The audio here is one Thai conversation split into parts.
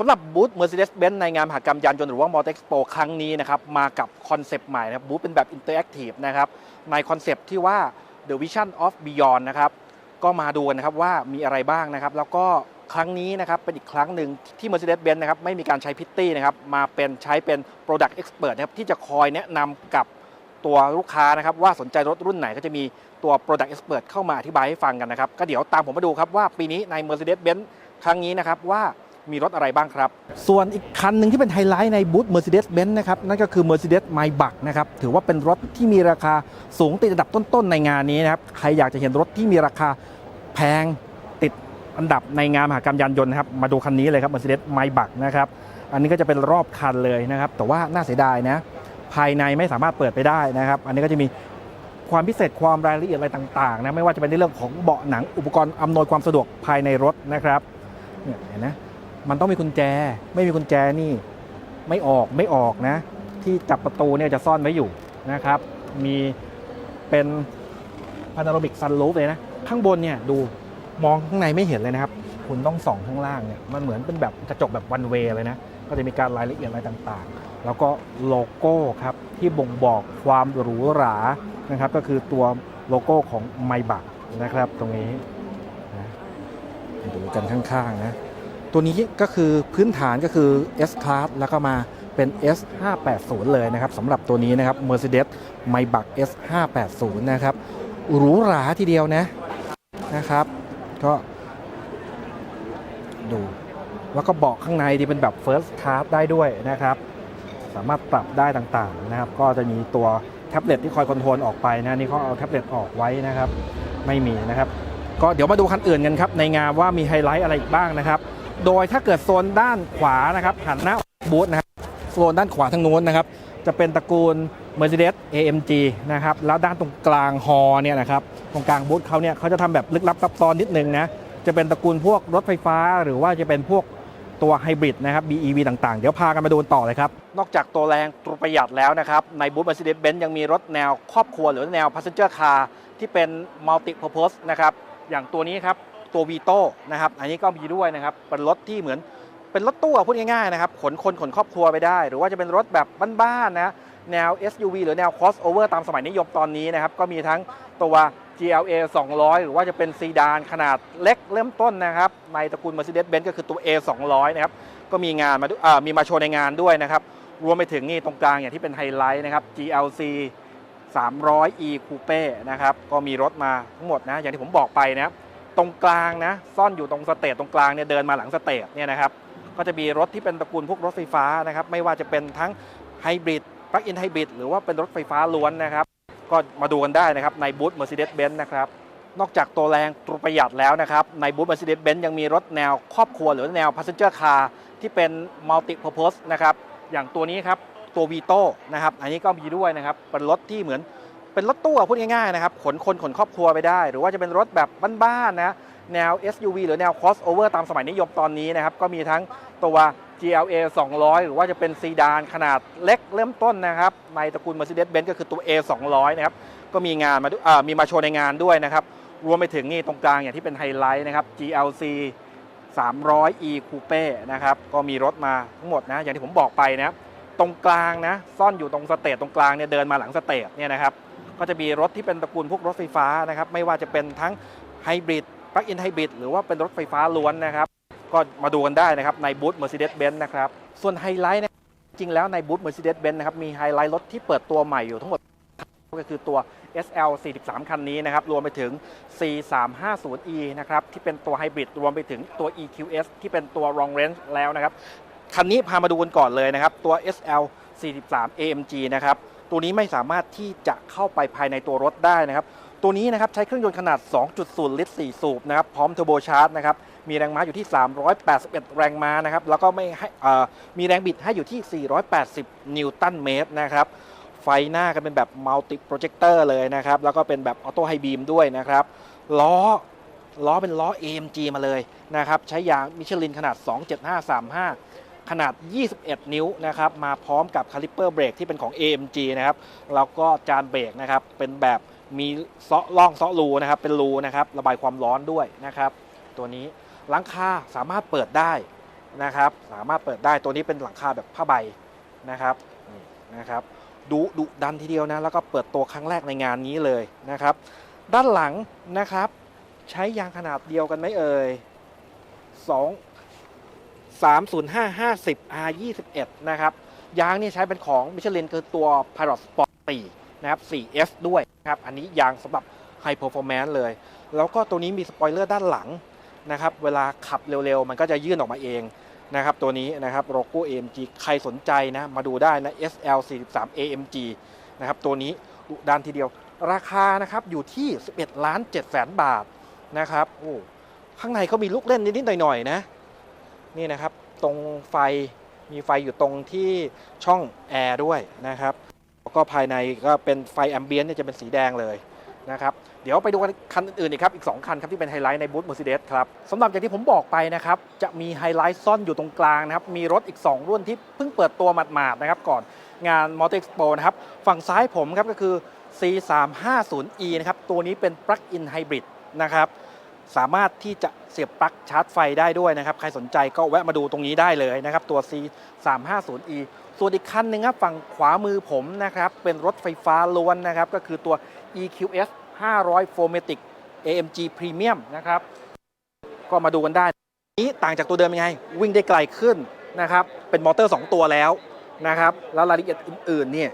สำหรับบูธ Mercedes-Benz ในงานมหกรรมยานยนต์หรือว่า Motor Expo ครั้งนี้นะครับมากับคอนเซปต์ใหม่นะครับบูธเป็นแบบ Interactive นะครับในคอนเซปต์ที่ว่า The Vision of Beyond นะครับก็มาดูกันนะครับว่ามีอะไรบ้างนะครับ แล้วก็ครั้งนี้นะครับเป็นอีกครั้งหนึ่งที่ Mercedes-Benz นะครับไม่มีการใช้พิตตี้นะครับมาเป็นใช้เป็น Product Expert นะครับที่จะคอยแนะนำกับตัวลูกค้านะครับว่าสนใจรถรุ่นไหนก็จะมีตัว Product Expert เข้ามาอธิบายให้ฟังกันนะครับ ก็เดี๋ยวตามผมมาดูครับว่าปีนี้ใน Mercedes-Benz ครั้งนี้นะครับว่า มีรถอะไรบ้างครับ ส่วนอีกคันหนึ่งที่เป็นไฮไลท์ในบูธ Mercedes-Benz นะครับนั่นก็คือ Mercedes Maybach นะครับถือว่าเป็นรถที่มีราคาสูงติดอันดับต้นๆในงานนี้นะครับใครอยากจะเห็นรถที่มีราคาแพงติดอันดับในงานมหากรรมยานยนต์นะครับมาดูคันนี้เลยครับ Mercedes Maybach นะครับอันนี้ก็จะเป็นรอบคันเลยนะครับ แต่ว่าน่าเสียดายนะภายในไม่สามารถเปิดไปได้นะครับ อันนี้ก็จะมีความพิเศษความรายละเอียดอะไรต่างๆนะไม่ว่าจะเป็นในเรื่องของเบาะหนังอุปกรณ์อำนวยความสะดวกภายในรถนะครับเนี่ยเห็นนะ มันต้องมีกุญแจ ไม่มีกุญแจนี่ไม่ออกไม่ออกนะ ที่จับประตูเนี่ยจะซ่อนไว้อยู่นะครับ มีเป็นพานาโรมิกซันรูฟเลยนะ ข้างบนเนี่ยดูมองข้างในไม่เห็นเลยนะครับ คุณต้องส่องข้างล่างเนี่ยมันเหมือนเป็นแบบกระจกแบบวันเวเลยนะ ก็จะมีการรายละเอียดอะไรต่างๆ แล้วก็โลโก้ครับ ที่บ่งบอกความหรูหรานะครับ ก็คือตัวโลโก้ของไมบักนะครับ ตรงนี้นะดูกันข้างๆนะ ตัวนี้ก็คือพื้นฐานก็คือ S Class แล้วก็มาเป็น S 5 8 0เลยนะครับสำหรับตัวนี้นะครับ Mercedes Maybach S 5 8 0นะครับหรูหราทีเดียวนะนะครับ ก็ดู แล้วก็เบาะข้างในที่เป็นแบบ First Class ได้ด้วยนะครับ สามารถปรับได้ต่างๆนะครับ ก็จะมีตัวแท็บเล็ตที่คอยคอนโทรลออกไปนะนี่เขาเอาแท็บเล็ตออกไว้นะครับ ไม่มีนะครับ ก็เดี๋ยวมาดูคันอื่นกันครับ ในงานว่ามีไฮไลท์อะไรอีกบ้างนะครับ โดยถ้าเกิดโซนด้านขวานะครับหันหน้าบูธนะครับโซนด้านขวาทางนู้นนะครับ จะเป็นตระกูล Mercedes AMG นะครับแล้วด้านตรงกลางฮอเนี่ยนะครับตรงกลางบูธเขาเนี่ยเขาจะทำแบบลึกลับซับซ้อนนิดนึงนะจะเป็นตระกูลพวกรถไฟฟ้า หรือว่าจะเป็นพวกตัวไฮบริดนะครับ BEV ต่างๆ เดี๋ยวพากันมาดูต่อเลยครับ นอกจากตัวแรงตัวประหยัดแล้วนะครับ ในบูธ Mercedes-Benz ยังมีรถแนวครอบครัวหรือแนว Passenger Car ที่เป็น Multi Purpose นะครับ อย่างตัวนี้ครับ ตัววีโต้นะครับอันนี้ก็มีด้วยนะครับเป็นรถที่เหมือนเป็นรถตู้พูดง่ายๆนะครับขนคนขนครอบครัวไปได้ หรือว่าจะเป็นรถแบบบ้านๆนะแนว SUV หรือแนว crossover ตามสมัยนิยมตอนนี้นะครับก็มีทั้งตัว GLA 200 หรือว่าจะเป็นซีดานขนาดเล็กเริ่มต้นนะครับในตระกูล Mercedes-Benz ก็คือตัว A 200นะครับก็มีงานมามีมาโชว์ในงานด้วยนะครับรวมไปถึงนี่ตรงกลางอย่างที่เป็นไฮไลท์นะครับ GLC 300e Coupe นะครับก็มีรถมาทั้งหมดนะอย่างที่ผมบอกไปนะครับ ตรงกลางนะซ่อนอยู่ตรงสเตจตรงกลางเนี่ยเดินมาหลังสเตจเนี่ยนะครับก็จะมีรถที่เป็นตระกูลพวกรถไฟฟ้านะครับไม่ว่าจะเป็นทั้งไฮบริดปลั๊กอินไฮบริดหรือว่าเป็นรถไฟฟ้าล้วนนะครับก็มาดูกันได้นะครับในบูธ Mercedes-Benz นะครับนอกจากตัวแรงตัวประหยัดแล้วนะครับในบูธ Mercedes-Benz ยังมีรถแนวครอบครัวหรือแนว Passenger Car ที่เป็น Multi Purpose นะครับอย่างตัวนี้ครับตัว Vito นะครับอันนี้ก็มีด้วยนะครับเป็นรถที่เหมือน เป็นรถตู้พูดง่ายๆนะครับขนคนขนครอบครัวไปได้ หรือว่าจะเป็นรถแบบบ้านๆนะแนว SUV หรือแนว crossover ตามสมัยนิยมตอนนี้นะครับก็มีทั้งตัว GLA 200 หรือว่าจะเป็นซีดานขนาดเล็กเริ่มต้นนะครับ ในตระกูล Mercedes-Benz ก็คือตัว A 200นะครับก็มีงานมามีมาโชว์ในงานด้วยนะครับ รวมไปถึงนี่ตรงกลางอย่างที่เป็นไฮไลท์นะครับ GLC 300e Coupe นะครับก็มีรถมาทั้งหมดนะอย่างที่ผมบอกไปนะตรงกลางนะซ่อนอยู่ตรงสเตจตรงกลางเนี่ยเดินมาหลังสเตจเนี่ยนะครับ ก็จะมีรถที่เป็นตระกูลพวกรถไฟฟ้านะครับไม่ว่าจะเป็นทั้งไฮบริดปลั๊กอินไฮบริดหรือว่าเป็นรถไฟฟ้าล้วนนะครับก็มาดูกันได้นะครับในบูธ Mercedes-Benz นะครับส่วนไฮไลท์เนยจริงแล้วในบูธ Mercedes-Benz นะครับมีไฮไลท์รถที่เปิดตัวใหม่อยู่ทั้งหมดก็คือตัว SL 43 คันนี้นะครับ รวมไปถึง C 3 5 0 E นะครับ ที่เป็นตัวไฮบริดรวมไปถึงตัว EQS ที่เป็นตัว long range แล้วนะครับ คันนี้พามาดูกันก่อนเลยนะครับ ตัว SL 43 AMG นะครับ ตัวนี้ไม่สามารถที่จะเข้าไปภายในตัวรถได้นะครับ ตัวนี้นะครับใช้เครื่องยนต์ขนาด 2.0 ลิตร 4 สูบนะครับ พร้อมเทอร์โบชาร์จนะครับ มีแรงม้าอยู่ที่ 381 แรงม้านะครับ แล้วก็ไม่ให้อ่อมีแรงบิดให้อยู่ที่ 480 นิวตันเมตรนะครับ ไฟหน้าก็เป็นแบบมัลติโปรเจคเตอร์เลยนะครับ แล้วก็เป็นแบบออโต้ไฮบีมด้วยนะครับ ล้อล้อเป็นล้อ AMG มาเลยนะครับ ใช้ยางมิชลินขนาด 27535 ขนาด 21 นิ้วนะครับมาพร้อมกับคาลิปเปอร์เบรกที่เป็นของ AMG นะครับแล้วก็จานเบรกนะครับเป็นแบบมีเซาะล่องเซาะรูนะครับเป็นรูนะครับระบายความร้อนด้วยนะครับตัวนี้หลังคาสามารถเปิดได้นะครับสามารถเปิดได้ตัวนี้เป็นหลังคาแบบผ้าใบนะครับนะครับดุดุดันทีเดียวนะแล้วก็เปิดตัวครั้งแรกในงานนี้เลยนะครับ ด้านหลังนะครับ ใช้ยางขนาดเดียวกันไหมเอ่ย2 305 50 R 21 นะครับ ยางนี่ใช้เป็นของมิชลินคือตัว Pilot Sport 4นะครับ 4S ด้วยนะครับ อันนี้ยางสำหรับ High Performance เลย แล้วก็ตัวนี้มีสปอยเลอร์ด้านหลังนะครับ เวลาขับเร็วๆ มันก็จะยื่นออกมาเองนะครับ ตัวนี้นะครับโลโก้ AMG ใครสนใจนะ มาดูได้นะ SL 43 AMG นะครับ ตัวนี้ดุดันทีเดียว ราคานะครับอยู่ที่ 11 ล้าน7แสนบาทนะครับ โอ้ ข้างในเขามีลูกเล่นนิดๆหน่อยๆนะ นี่นะครับตรงไฟมีไฟอยู่ตรงที่ช่องแอร์ด้วยนะครับแล้วก็ภายในก็เป็นไฟแอมเบียนเนี่ยจะเป็นสีแดงเลยนะครับเดี๋ยวไปดูคันอื่นๆอีกครับ อีก 2 คันครับที่เป็นไฮไลท์ในบูธ Mercedes ครับสำหรับอย่างที่ผมบอกไปนะครับ จะมีไฮไลท์ซ่อนอยู่ตรงกลางนะครับ มีรถอีก 2 รุ่นที่เพิ่งเปิดตัวหมาดๆนะครับ ก่อนงาน m o t o Expo นะครับ ฝั่งซ้ายผมครับก็คือ C350e นะครับ ตัวนี้เป็น Plug-in Hybrid นะครับ สามารถที่จะเสียบปลั๊กชาร์จไฟได้ด้วยนะครับ ใครสนใจก็แวะมาดูตรงนี้ได้เลยนะครับ ตัว C 3 5 0 E ส่วนอีกคันหนึ่งครับฝั่งขวามือผมนะครับ เป็นรถไฟฟ้าล้วนนะครับ ก็คือตัว EQS 500 4 m a t i c AMG Premium นะครับ ก็มาดูกันได้ นี้ต่างจากตัวเดิมยังไง วิ่งได้ไกลขึ้นนะครับ เป็นมอเตอร์ 2 ตัวแล้วนะครับ แล้วรายละเอียดอื่นๆเนี่ย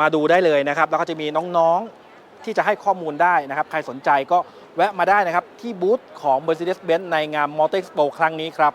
มาดูได้เลยนะครับ แล้วก็จะมีน้องๆที่จะให้ข้อมูลได้นะครับ ใครสนใจก็ แวะมาได้นะครับที่บูธของ Mercedes-Benz ในงาน Motor Expo ครั้งนี้ครับ